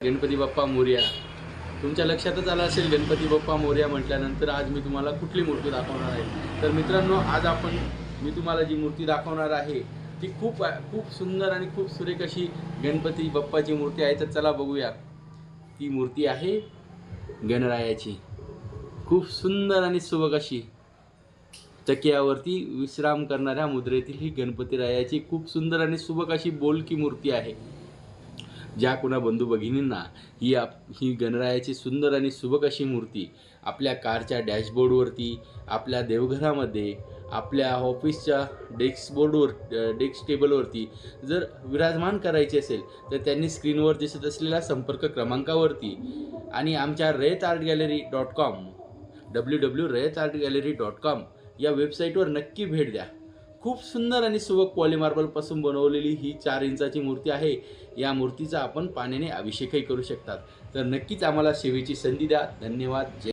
गणपती बाप्पा मोर्या. तुमच्या लक्षातच आलं असेल गणपती बाप्पा मोर्या म्हटल्यानंतर आज मी तुम्हाला कुठली मूर्ती दाखवणार आहे? तर मित्रांनो आज आपण मी तुम्हाला जी मूर्ती दाखवणार आहे ती खूप खूप सुंदर आणि खूप सुरेख अशी गणपती बाप्पाची मूर्ती आहे. तर चला बघूया. ती मूर्ती आहे गणरायाची. खूप सुंदर आणि सुबक अशी चकियावरती विश्राम करणाऱ्या मुद्रेतील ही गणपती रायाची खूप सुंदर आणि सुबक अशी बोलकी मूर्ती आहे. ज्या कोणा बंधू भगिनींना ही आप ही गणरायाची सुंदर आणि सुबक अशी मूर्ती आपल्या कारच्या डॅशबोर्डवरती आपल्या देवघरामध्ये आपल्या ऑफिसच्या डेस्कबोर्डवर डेस्क टेबलवरती जर विराजमान करायची असेल तर त्यांनी स्क्रीनवर दिसत असलेल्या संपर्क क्रमांकावरती आणि आमच्या Rayat art gallery dot com W W Rayat art gallery dot com या वेबसाईटवर नक्की भेट द्या. खूप सुंदर आणि सुबक पॉलिमार्बलपासून बनवलेली ही चार इंचाची मूर्ती आहे. या मूर्तीचा आपण पाण्याने अभिषेकही करू शकतात. तर नक्कीच आम्हाला सेवेची संधी द्या. धन्यवाद. जय